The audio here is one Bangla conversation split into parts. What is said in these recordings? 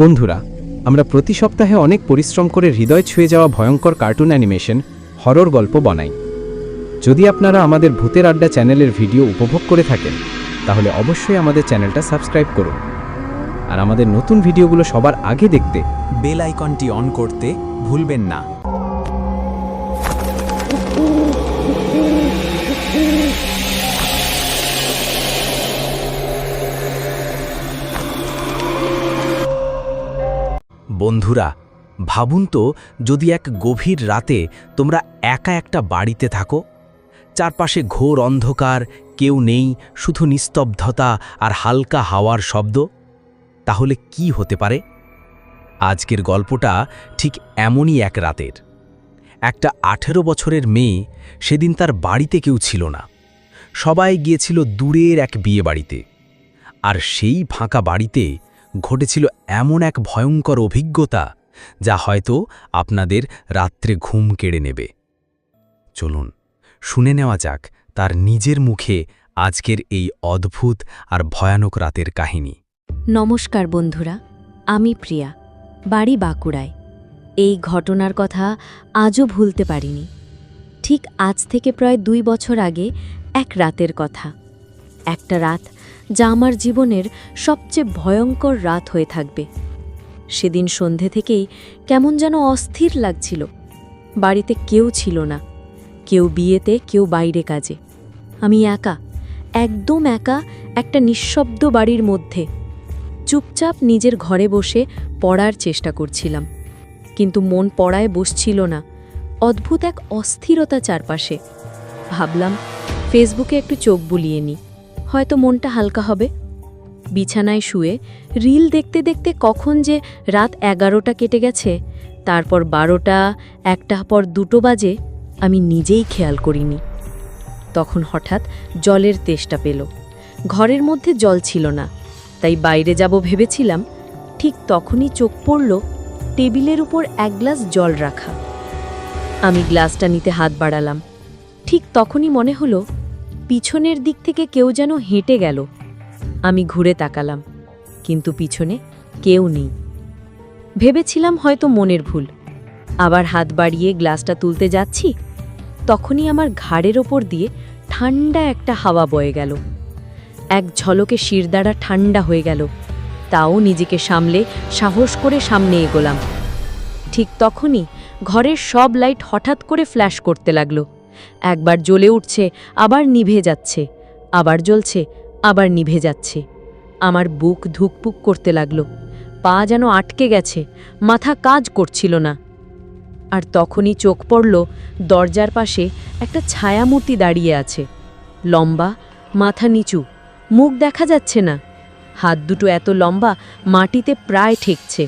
বন্ধুরা, আমরা প্রতি সপ্তাহে অনেক পরিশ্রম করে হৃদয় ছুঁয়ে যাওয়া ভয়ঙ্কর কার্টুন অ্যানিমেশন, হরর গল্প বানাই। যদি আপনারা আমাদের ভূতের আড্ডা চ্যানেলের ভিডিও উপভোগ করে থাকেন, তাহলে অবশ্যই আমাদের চ্যানেলটা সাবস্ক্রাইব করুন। আর আমাদের নতুন ভিডিওগুলো সবার আগে দেখতে বেল আইকনটি অন করতে ভুলবেন না। বন্ধুরা, ভাবুন তো যদি এক গভীর রাতে তোমরা একা একটা বাড়িতে থাকো, চারপাশে ঘোর অন্ধকার, কেউ নেই, শুধু নিস্তব্ধতা আর হালকা হাওয়ার শব্দ, তাহলে কি হতে পারে? আজকের গল্পটা ঠিক এমনই এক রাতের। একটা আঠেরো বছরের মেয়ে সেদিন তার বাড়িতে কেউ ছিল না। সবাই গিয়েছিল দূরের এক বিয়ে বাড়িতে। আর সেই ফাঁকা বাড়িতে ঘটেছিল এমন এক ভয়ঙ্কর অভিজ্ঞতা যা হয়তো আপনাদের রাত্রে ঘুম কেড়ে নেবে। চলুন, শুনে নেওয়া যাক তার নিজের মুখে আজকের এই অদ্ভুত আর ভয়ানক রাতের কাহিনী। নমস্কার বন্ধুরা, আমি প্রিয়া, বাড়ি বাঁকুড়ায়। এই ঘটনার কথা আজও ভুলতে পারিনি। ঠিক আজ থেকে প্রায় দুই বছর আগে এক রাতের কথা। একটা রাত যা আমার জীবনের সবচেয়ে ভয়ঙ্কর রাত হয়ে থাকবে। সেদিন সন্ধে থেকেই কেমন যেন অস্থির লাগছিল। বাড়িতে কেউ ছিল না। কেউ বিয়েতে, কেউ বাইরে কাজে। আমি একা, একদম একা, একটা নিঃশব্দ বাড়ির মধ্যে। চুপচাপ নিজের ঘরে বসে পড়ার চেষ্টা করছিলাম। কিন্তু মন পড়ায় বসছিল না। অদ্ভুত এক অস্থিরতা চারপাশে। ভাবলাম, ফেসবুকে একটু চোখ বুলিয়ে নিই। হয়তো মনটা হালকা হবে। বিছানায় শুয়ে রিল দেখতে দেখতে কখন যে রাত এগারোটা কেটে গেছে, তারপর বারোটা একটা পর দুটো বাজে, আমি নিজেই খেয়াল করিনি। তখন হঠাৎ জলের তেষ্টা পেল। ঘরের মধ্যে জল ছিল না, তাই বাইরে যাব ভেবেছিলাম, ঠিক তখনই চোখ পড়ল টেবিলের উপর এক গ্লাস জল রাখা। আমি গ্লাসটা নিতে হাত বাড়ালাম। ঠিক তখনই মনে হলো পিছনের দিক থেকে কেউ যেন হেঁটে গেল। আমি ঘুরে তাকালাম, কিন্তু পিছনে কেউ নেই। ভেবেছিলাম হয়তো মনের ভুল। আবার হাত বাড়িয়ে গ্লাসটা তুলতে যাচ্ছি, তখনই আমার ঘাড়ের ওপর দিয়ে ঠান্ডা একটা হাওয়া বয়ে গেল। এক ঝলকে শিরদাঁড়া ঠান্ডা হয়ে গেল, তাও নিজেকে সামলে সাহস করে সামনে এগোলাম। ঠিক তখনই ঘরের সব লাইট হঠাৎ করে ফ্ল্যাশ করতে লাগল। একবার জ্বলে উঠছে, আবার নিভে যাচ্ছে, আবার জ্বলছে, আবার নিভে যাচ্ছে। আমার বুক ধুকপুক করতে লাগল, পা যেন আটকে গেছে, মাথা কাজ করছিল না। আর তখনই চোখ পড়ল, দরজার পাশে একটা ছায়ামূর্তি দাঁড়িয়ে আছে, লম্বা, মাথা নিচু, মুখ দেখা যাচ্ছে না, হাত দুটো এত লম্বা, মাটিতে প্রায় ঠেকছে।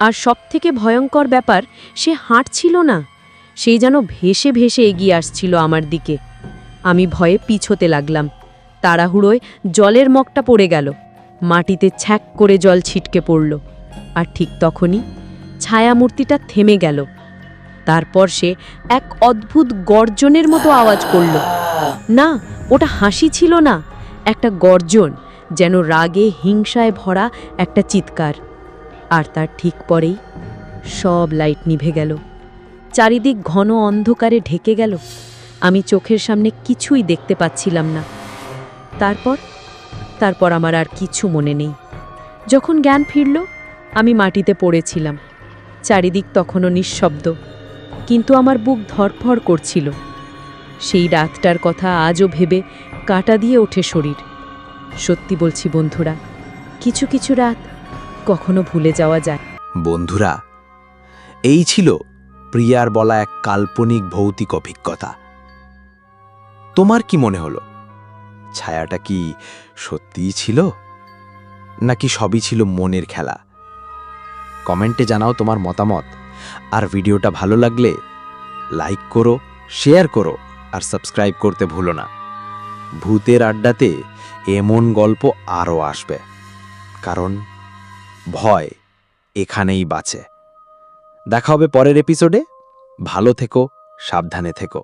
আর সবথেকে ভয়ঙ্কর ব্যাপার, সে হাঁটছিল না। সেই যেন ভেসে ভেসে এগিয়ে আসছিল আমার দিকে। আমি ভয়ে পিছোতে লাগলাম। তাড়াহুড়োয় জলের মগটা পড়ে গেল। মাটিতে ছ্যাক করে জল ছিটকে পড়ল। আর ঠিক তখনই ছায়ামূর্তিটা থেমে গেল। তারপর সে এক অদ্ভুত গর্জনের মতো আওয়াজ করল। না, ওটা হাসি ছিল না, একটা গর্জন যেন রাগে হিংসায় ভরা একটা চিৎকার। আর তার ঠিক পরেই সব লাইট নিভে গেল। চারিদিক ঘন অন্ধকারে ঢেকে গেল। আমি চোখের সামনে কিছুই দেখতে পাচ্ছিলাম না। তারপর? তারপর আমার আর কিছু মনে নেই। যখন জ্ঞান ফিরল, আমি মাটিতে পড়েছিলাম। চারিদিক তখনও নিঃশব্দ। কিন্তু আমার বুক ধরফর করছিল। সেই রাতটার কথা আজও ভেবে কাটা দিয়ে ওঠে শরীর। সত্যি বলছি বন্ধুরা, কিছু কিছু রাত কখনো ভুলে যাওয়া যায়। বন্ধুরা, এই ছিল প্রিয়ার বলা এক কাল্পনিক ভৌতিক অভিজ্ঞতা। তোমার কি মনে হলো? ছায়াটা কি সত্যিই ছিল? নাকি সবই ছিল মনের খেলা? কমেন্টে জানাও তোমার মতামত। আর ভিডিওটা ভালো লাগলে লাইক করো, শেয়ার করো, আর সাবস্ক্রাইব করতে ভুলো না। ভূতের আড্ডাতে এমন গল্প আরও আসবে। কারণ ভয় এখানেই বাঁচে। দেখা হবে পরের এপিসোডে ভালো থেকো সাবধানে থেকো।